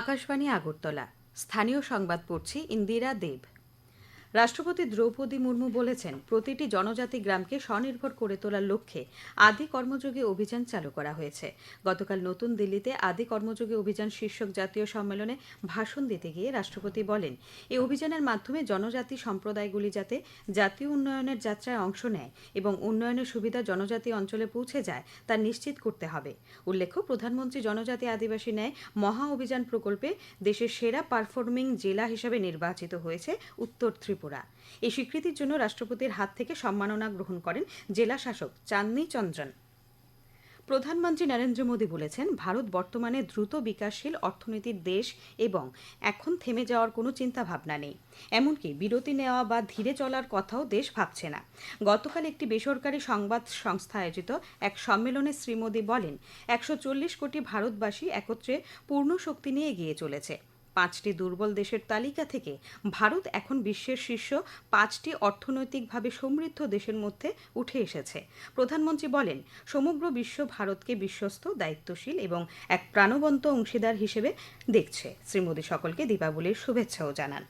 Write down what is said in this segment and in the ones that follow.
আকাশবাণী আগরতলা। স্থানীয় সংবাদ পড়ছি ইন্দিরা দেব। রাষ্ট্রপতি দ্রৌপদী মুর্মু বলেছেন, প্রতিটি জনজাতি গ্রামকে স্বনির্ভর করে তোলার লক্ষ্যে আদি কর্মযোগী অভিযান চালু করা হয়েছে। গতকাল নতুন দিল্লিতে আদি কর্মযোগী অভিযান শীর্ষক জাতীয় সম্মেলনে ভাষণ দিতে গিয়ে রাষ্ট্রপতি বলেন এই অভিযানের মাধ্যমে জনজাতি সম্প্রদায়গুলি যাতে জাতীয় উন্নয়নের যাত্রায় অংশ নেয় এবং উন্নয়নের সুবিধা জনজাতি অঞ্চলে পৌঁছে যায়, তা নিশ্চিত করতে হবে। উল্লেখ্য, প্রধানমন্ত্রী জনজাতি আদিবাসী ন্যায় মহা অভিযান প্রকল্পে দেশের সেরা পারফর্মিং জেলা হিসাবে নির্বাচিত হয়েছে উত্তর ত্রিপুরা। এই স্বীকৃতির জন্য রাষ্ট্রপতির হাত থেকে সম্মাননা গ্রহণ করেন জেলা শাসক চাঁদনী চন্দ্রন। প্রধানমন্ত্রী নরেন্দ্র মোদী বলেছেন, ভারত বর্তমানে দ্রুত বিকাশশীল অর্থনীতির দেশ এবং এখন থেমে যাওয়ার কোনো চিন্তা ভাবনা নেই। এমনকি বিরতি নেওয়া বা ধীরে চলার কথাও দেশ ভাবছে না। গতকাল একটি বেসরকারি সংবাদ সংস্থা আয়োজিত এক সম্মেলনে শ্রী মোদী বলেন, একশো চল্লিশ কোটি ভারতবাসী একত্রে পূর্ণ শক্তি নিয়ে এগিয়ে চলেছে। পাঁচটি দুর্বল দেশের তালিকা থেকে ভারত এখন বিশ্বের শীর্ষ পাঁচটি অর্থনৈতিকভাবে সমৃদ্ধ দেশের মধ্যে উঠে এসেছে। প্রধানমন্ত্রী বলেন, সমগ্র বিশ্ব ভারতকে বিশ্বস্ত, দায়িত্বশীল এবং এক প্রাণবন্ত অংশীদার হিসেবে দেখছে। শ্রী মোদী সকলকে দীপাবলির শুভেচ্ছাও জানান।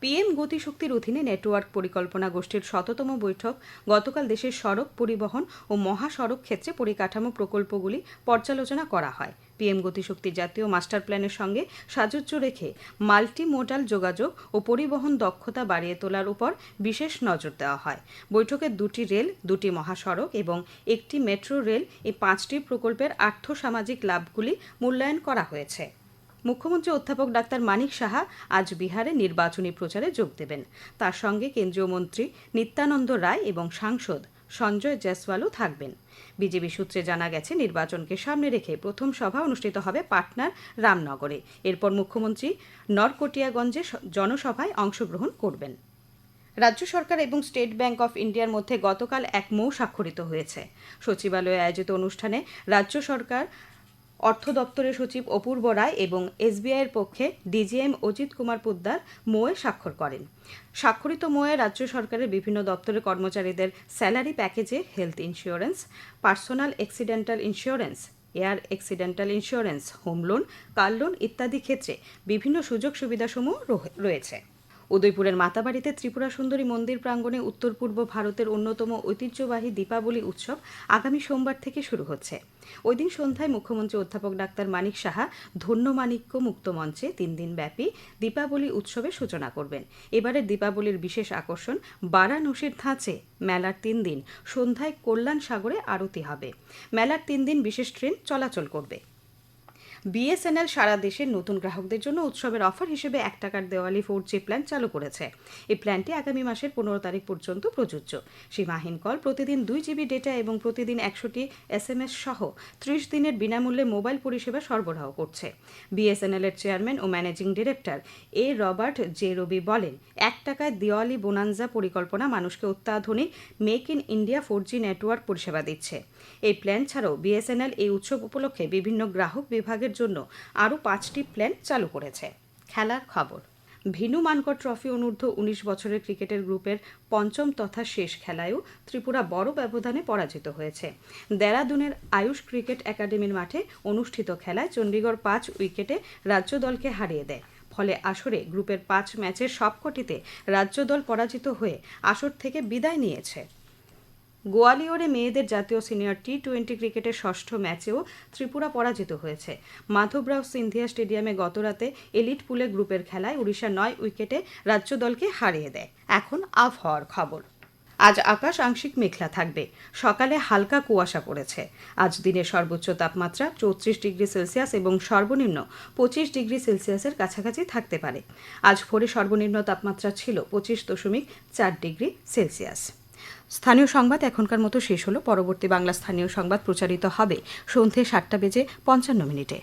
পিএম গতিশক্তির অধীনে নেটওয়ার্ক পরিকল্পনা গোষ্ঠীর শততম বৈঠক, গতকাল দেশের সড়ক পরিবহন ও মহাসড়ক ক্ষেত্রে পরিকাঠামো প্রকল্পগুলি পর্যালোচনা করা হয়। পিএম গতিশক্তি জাতীয় মাস্টার প্ল্যানের সঙ্গে সাযুজ্য রেখে মাল্টি মোডাল যোগাযোগ ও পরিবহন দক্ষতা বাড়িয়ে তোলার উপর বিশেষ নজর দেওয়া হয়। বৈঠকে দুটি রেল, দুটি মহাসড়ক এবং একটি মেট্রো রেল এই পাঁচটি প্রকল্পের আর্থসামাজিক লাভগুলি মূল্যায়ন করা হয়েছে। মুখ্যমন্ত্রী অধ্যাপক ডাক্তার মানিক সাহা আজ বিহারে নির্বাচনী প্রচারে যোগ দেবেন। তার সঙ্গে কেন্দ্রীয় মন্ত্রী নিত্যানন্দ রায় এবং সাংসদ সঞ্জয় জয়সওয়ালও থাকবেন। বিজেপি সূত্রে জানা গেছে, নির্বাচনকে সামনে রেখে প্রথম সভা অনুষ্ঠিত হবে পাটনার রামনগরে। এরপর মুখ্যমন্ত্রী নরকটিয়াগঞ্জে জনসভায় অংশগ্রহণ করবেন। রাজ্য সরকার এবং স্টেট ব্যাংক অফ ইন্ডিয়ার মধ্যে গতকাল এক মৌ স্বাক্ষরিত হয়েছে। সচিবালয়ে আয়োজিত অনুষ্ঠানে রাজ্য সরকার অর্থ দপ্তরের সচিব অপূর্ব রায় এবং এসবিআইয়ের পক্ষে ডিজিএম অজিত কুমার পোদ্দার মোয়ে স্বাক্ষর করেন। স্বাক্ষরিত মোয়ে রাজ্য সরকারের বিভিন্ন দপ্তরের কর্মচারীদের স্যালারি প্যাকেজে health insurance, personal accidental insurance, air accidental insurance, home loan, car loan ইত্যাদি ক্ষেত্রে বিভিন্ন সুযোগ সুবিধাসমূহ রয়েছে। উদয়পুরের মাতাবাড়িতে ত্রিপুরা সুন্দরী মন্দির প্রাঙ্গণে উত্তর পূর্ব ভারতের অন্যতম ঐতিহ্যবাহী দীপাবলি উৎসব আগামী সোমবার থেকে শুরু হচ্ছে। ওই দিন সন্ধ্যায় মুখ্যমন্ত্রী অধ্যাপক ডাক্তার মানিক সাহা ধন্যমাণিক্য মুক্ত মঞ্চে তিন দিন ব্যাপী দীপাবলি উৎসবের সূচনা করবেন। এবারের দীপাবলির বিশেষ আকর্ষণ বারাণসীর ধাঁচে, মেলার তিন দিন। সন্ধ্যায় কল্যাণ সাগরে আরতি হবে। মেলার তিন দিন বিশেষ ট্রেন চলাচল করবে। বিএসএনএল সারা দেশের নতুন গ্রাহকদের জন্য উৎসবের অফার হিসেবে এক টাকার দেওয়ালি ফোর জি প্ল্যান চালু করেছে। এই প্ল্যানটি আগামী মাসের পনেরো তারিখ পর্যন্ত প্রযোজ্য। সীমাহীন কল প্রতিদিন দুই জিবি ডেটা এবং প্রতিদিন একশোটি এস এম এস সহ ত্রিশ দিনের বিনামূল্যে মোবাইল পরিষেবা সরবরাহ করছে। বিএসএনএল এর chairman O managing director A Robert J Ravi বলেন, এক টাকায় দেওয়ালি বোনানজা পরিকল্পনা মানুষকে অত্যাধুনিক make in India four G network পরিষেবা দিচ্ছে। এই প্ল্যান ছাড়াও বিএসএনএল এই উৎসব উপলক্ষে বিভিন্ন গ্রাহক বিভাগের জন্য আরও পাঁচটি প্ল্যান চালু করেছে। খেলার খবর। ভিনু মানকর ট্রফি অনূর্ধ্ব উনিশ বছরের ক্রিকেটের গ্রুপের পঞ্চম তথা শেষ খেলায়ও ত্রিপুরা বড় ব্যবধানে পরাজিত হয়েছে। দেরাদুনের আয়ুষ ক্রিকেট একাডেমির মাঠে অনুষ্ঠিত খেলায় চণ্ডীগড় পাঁচ উইকেটে রাজ্য দলকে হারিয়ে দেয়। ফলে আসরে গ্রুপের পাঁচ ম্যাচের সবকটিতে রাজ্য দল পরাজিত হয়ে আসর থেকে বিদায় নিয়েছে। গোয়ালিয়রে মেয়েদের জাতীয় সিনিয়র টি টোয়েন্টি ক্রিকেটের ষষ্ঠ ম্যাচেও ত্রিপুরা পরাজিত হয়েছে। মাধবরাও সিন্ধিয়া স্টেডিয়ামে গতরাতে এলিট পুলে গ্রুপের খেলায় উড়িষ্যা নয় উইকেটে রাজ্য দলকে হারিয়ে দেয়। এখন আবহাওয়ার খবর। আজ আকাশ আংশিক মেঘলা থাকবে। সকালে হালকা কুয়াশা পড়েছে। আজ দিনের সর্বোচ্চ তাপমাত্রা চৌত্রিশ ডিগ্রি সেলসিয়াস এবং সর্বনিম্ন পঁচিশ ডিগ্রি সেলসিয়াসের কাছাকাছি থাকতে পারে। আজ ভোরে সর্বনিম্ন তাপমাত্রা ছিল পঁচিশ দশমিক চার ডিগ্রি সেলসিয়াস। স্থানীয় সংবাদ এখনকার মতো শেষ হলো। পরবর্তী বাংলা স্থানীয় সংবাদ প্রচারিত হবে সন্ধ্যে সাতটা বেজে পঞ্চান্ন মিনিটে।